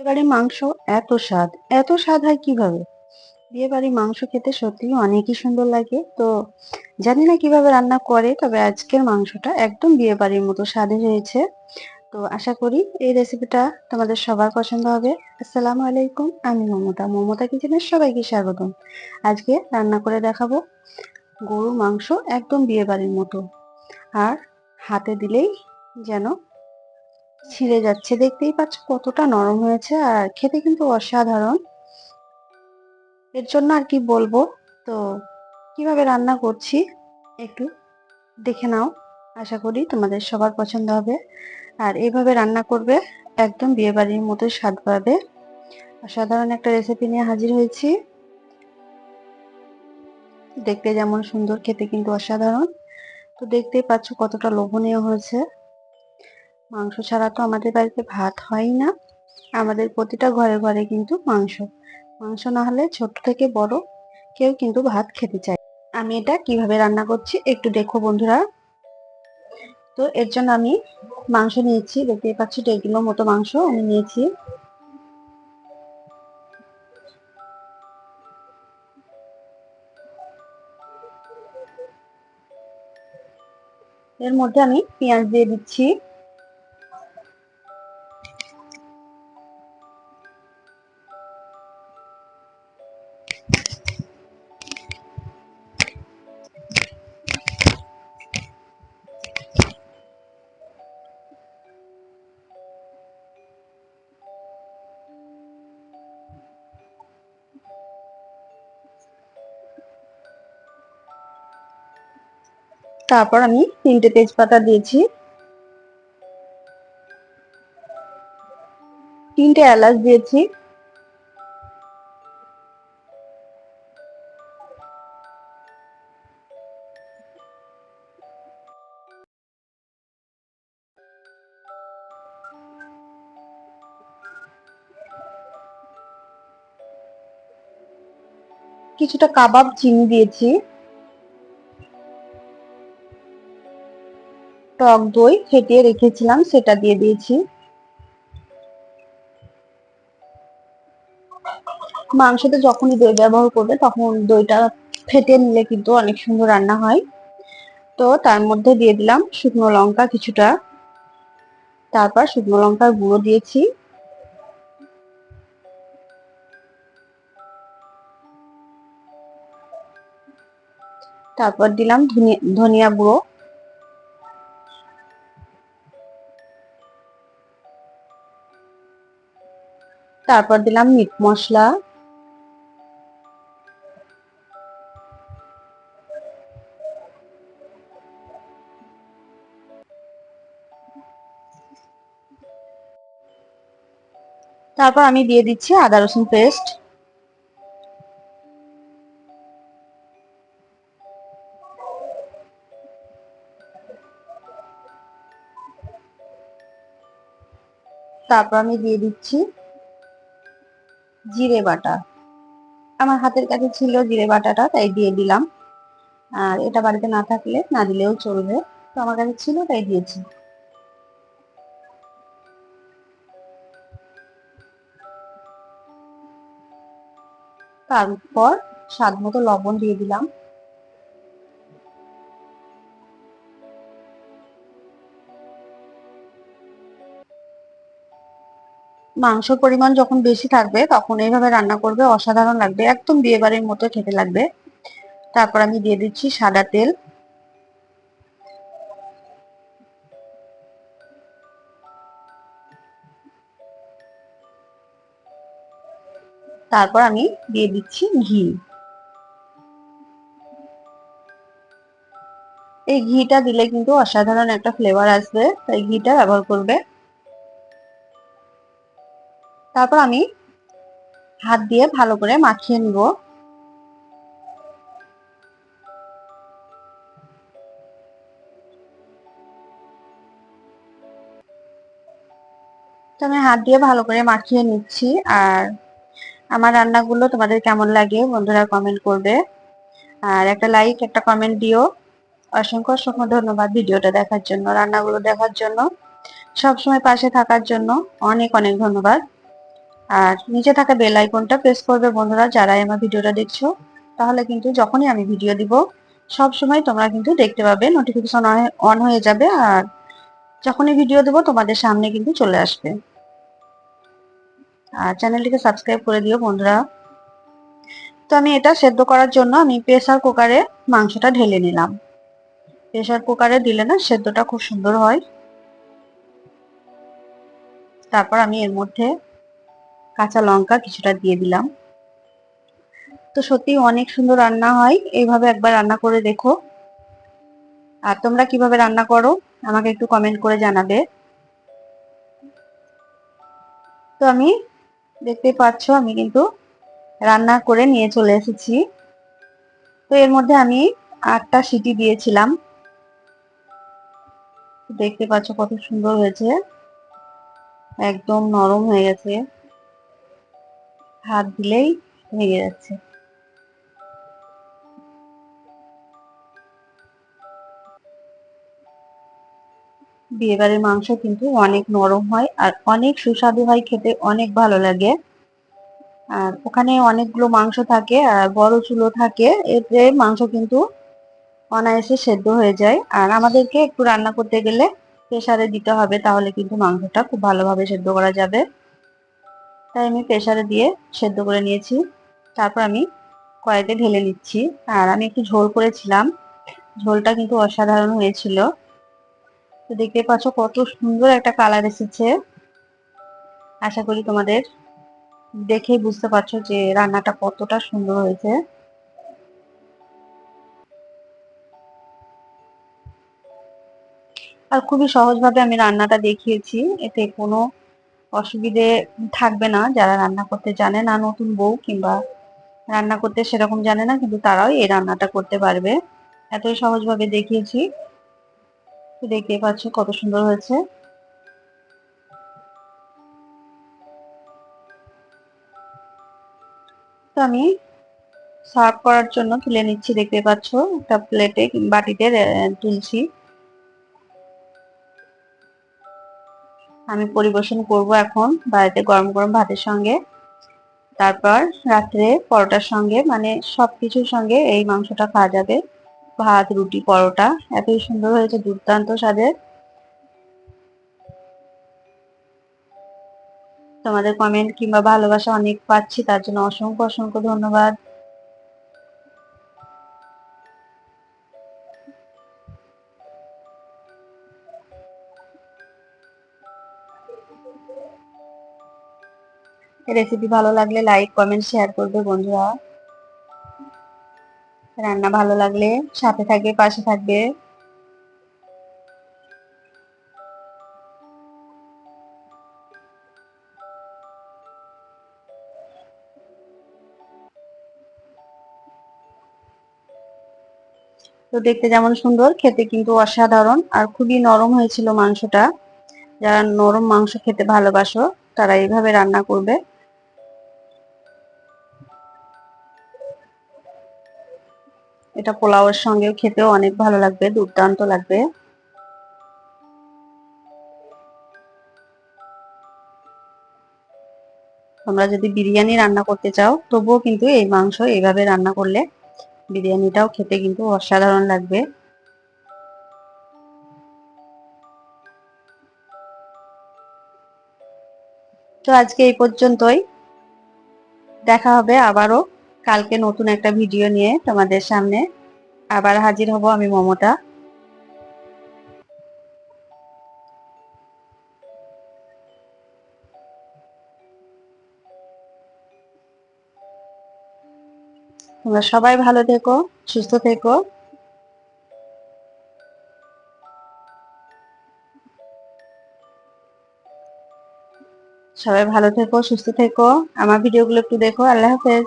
বিয়েবাড়ির মাংস এত স্বাদ এত স্বাদ হয় কীভাবে? বিয়েবাড়ির মাংস খেতে সত্যিই অনেকই সুন্দর লাগে। তো জানি না কীভাবে রান্না করে, তবে আজকের মাংসটা একদম বিয়েবাড়ির মতো স্বাদের হয়েছে। তো আশা করি এই রেসিপিটা তোমাদের সবার পছন্দ হবে। আসসালামু আলাইকুম, আমি মমতা। মমতা কিচেনের সবাইকে স্বাগতম। আজকে রান্না করে দেখাবো গরুর মাংস একদম বিয়েবাড়ির মতো। আর হাতে দিলেই যেন ছিঁড়ে যাচ্ছে। দেখতেই পাচ্ছ কতটা নরম হয়েছে আর খেতে কিন্তু অসাধারণ। এর জন্য আর কি বলব? তো কীভাবে রান্না করছি একটু দেখে নাও। আশা করি তোমাদের সবার পছন্দ হবে। আর এইভাবে রান্না করবে একদম বিয়ে বাড়ির মতো স্বাদ পাবে অসাধারণ একটা রেসিপি নিয়ে হাজির হয়েছি। দেখতে যেমন সুন্দর, খেতে কিন্তু অসাধারণ। তো দেখতেই পাচ্ছ কতটা লোভনীয় হয়েছে। মাংস ছাড়া তো আমাদের বাড়িতে ভাত হয় না। আমাদের প্রতিটা ঘরে ঘরে কিন্তু মাংস। মাংস না হলে ছোট থেকে বড় কেউ কিন্তু ভাত খেতে চায় আমি এটা কীভাবে রান্না করছি একটু দেখো বন্ধুরা। তো এর জন্য আমি মাংস নিয়েছি, দেখতেই পাচ্ছি দেড় মতো মাংস আমি নিয়েছি। এর মধ্যে আমি পেঁয়াজ দিয়ে দিচ্ছি। তারপর আমি তিনটে তেজপাতা দিয়েছি। তিনটে এলাচ দিয়েছি। কিছুটা কাবাব চিনি দিয়েছি। টক দই ফেটিয়ে রেখেছিলাম, সেটা দিয়ে দিয়েছি। মাংসতে যখনই দই ব্যবহার করবে, তখন দইটা ফেটে নিলে কিন্তু অনেক সুন্দর রান্না হয়। তো তার মধ্যে দিয়ে দিলাম শুকনো লঙ্কা কিছুটা। তারপর শুকনো লঙ্কার গুঁড়ো দিয়েছি। তারপর দিলাম ধনিয়া গুঁড়ো। তারপর দিলাম মিট মশলা। তারপর আমি দিয়ে দিচ্ছি আদা রসুন পেস্ট। তারপর আমি দিয়ে দিচ্ছি জিরে বাটা। আমার হাতের কাছে ছিল জিরে বাটাটা, তাই দিয়ে দিলাম। আর এটা বাড়িতে না থাকলে, না দিলেও চলবে। তো আমার কাছে ছিল, তাই দিয়েছি। তারপর স্বাদ মতো লবণ দিয়ে দিলাম। মাংসর পরিমাণ যখন বেশি থাকবে, তখন এইভাবে রান্না করবে, অসাধারণ লাগবে, একদম বিয়ে বাড়ির মতো খেতে লাগবে। তারপর আমি দিয়ে দিচ্ছি সাদা তেল। তারপর আমি দিয়ে দিচ্ছি ঘি। এই ঘিটা দিলে কিন্তু অসাধারণ একটা ফ্লেভার আসবে, তাই ঘিটা ব্যবহার করবে। তারপর আমি হাত দিয়ে ভালো করে মাখিয়ে নিব। তো আমি হাত দিয়ে ভালো করে মাখিয়ে নিচ্ছি আর আমার রান্নাগুলো তোমাদের কেমন লাগে বন্ধুরা কমেন্ট করবে। আর একটা লাইক একটা কমেন্ট দিও। অসংখ্য অসংখ্য ধন্যবাদ ভিডিওটা দেখার জন্য, রান্নাগুলো দেখার জন্য। সবসময় পাশে থাকার জন্য অনেক অনেক ধন্যবাদ। আর নিচে থাকা বেল আইকনটা প্রেস করবে বন্ধুরা, যারাই আমার ভিডিওটা দেখছ, তাহলে কিন্তু যখনই আমি ভিডিও দিব, সব সময় তোমরা কিন্তু দেখতে পাবে নোটিফিকেশন অন হয়ে যাবে আর যখনই ভিডিও দেবো তোমাদের সামনে কিন্তু চলে আসবে। আর চ্যানেলটিকে সাবস্ক্রাইব করে দিও বন্ধুরা। তো আমি এটা সেদ্ধ করার জন্য আমি প্রেসার কুকারে মাংসটা ঢেলে নিলাম। প্রেসার কুকারে দিলে না সেদ্ধটা খুব সুন্দর হয়। তারপর আমি এর মধ্যে কাঁচা লঙ্কা কিছুটা দিয়ে দিলাম। তো সত্যি অনেক সুন্দর রান্না হয়। এইভাবে একবার রান্না করে দেখো। আর তোমরা কীভাবে রান্না করো, আমাকে একটু কমেন্ট করে জানাবে। তো আমি দেখতে পাচ্ছ, আমি কিন্তু রান্না করে নিয়ে চলে এসেছি। তো এর মধ্যে আমি আটটা সিটি দিয়েছিলাম। দেখতে পাচ্ছ কত সুন্দর হয়েছে। একদম নরম হয়ে গেছে। হাত দিলেই ভেঙে যাচ্ছে। বিয়েবাড়ির মাংস কিন্তু অনেক নরম হয় আর অনেক সুস্বাদু হয়, খেতে অনেক ভালো লাগে। আর ওখানে অনেকগুলো মাংস থাকে আর বড় চুলো থাকে, এতে মাংস কিন্তু অনায়াসে সেদ্ধ হয়ে যায়। আর আমাদেরকে একটু রান্না করতে গেলে প্রেসারে দিতে হবে, তাহলে কিন্তু মাংসটা খুব ভালোভাবে সেদ্ধ করা যাবে। তাই আমি প্রেসারে দিয়ে সেদ্ধ করে নিয়েছি। তারপর আমি কড়াইতে ঢেলে নিচ্ছি। আর আমি একটু ঝোল করেছিলাম। ঝোলটা কিন্তু অসাধারণ হয়েছিল। তো দেখতে পাচ্ছ কত সুন্দর একটা কালার এসেছে। আশা করি তোমাদের দেখেই বুঝতে পারছ যে রান্নাটা কতটা সুন্দর হয়েছে। আর খুবই সহজভাবে আমি রান্নাটা দেখিয়েছি। এতে কোনো অসুবিধে থাকবে না, যারা রান্না করতে জানে না নতুন বউ কিংবা রান্না করতে সেরকম জানে না, কিন্তু তারাও এই রান্নাটা করতে পারবে। এতই সহজভাবে দেখিয়েছি। দেখতে পাচ্ছ কত সুন্দর হয়েছে। তো আমি সার্ভ করার জন্য তুলে নিচ্ছি, দেখতে পাচ্ছ একটা প্লেটে বাটিতে তুলছি। আমি পরিবেশন করব এখন বাড়িতে গরম গরম ভাতের সঙ্গে। তারপর রাত্রে পরোটার সঙ্গে মানে সব কিছুর সঙ্গে এই মাংসটা খাওয়া যাবে। ভাত, রুটি, পরোটা, এতই সুন্দর হয়েছে, দুর্দান্ত স্বাদের। তোমাদের কমেন্ট কিংবা ভালোবাসা অনেক পাচ্ছি, তার জন্য অসংখ্য অসংখ্য ধন্যবাদ। রেসিপি ভালো লাগলে লাইক কমেন্ট শেয়ার করবে বন্ধুরা। রান্না ভালো লাগলে সাথে থাকবে, পাশে থাকবে। তো দেখতে যেমন সুন্দর, খেতে কিন্তু অসাধারণ আর খুবই নরম হয়েছিল মাংসটা। যারা নরম মাংস খেতে ভালোবাসো, তারা এইভাবে রান্না করবে। এটা পোলাওয়ের সঙ্গেও খেতেও অনেক ভালো লাগবে, দুর্দান্ত লাগবে। তোমরা যদি বিরিয়ানি রান্না করতে চাও, তবুও কিন্তু এই মাংস এইভাবে রান্না করলে বিরিয়ানিটাও খেতে কিন্তু অসাধারণ লাগবে। তো আজকে এই পর্যন্তই। দেখা হবে আবারও। কালকে নতুন একটা ভিডিও নিয়ে তোমাদের সামনে আবার হাজির হব আমি মমতা। তোমরা সবাই ভালো থেকো, সুস্থ থেকো। সবাই ভালো থেকো, সুস্থ থেকো। আমার ভিডিওগুলো একটু দেখো। আল্লাহ হাফেজ।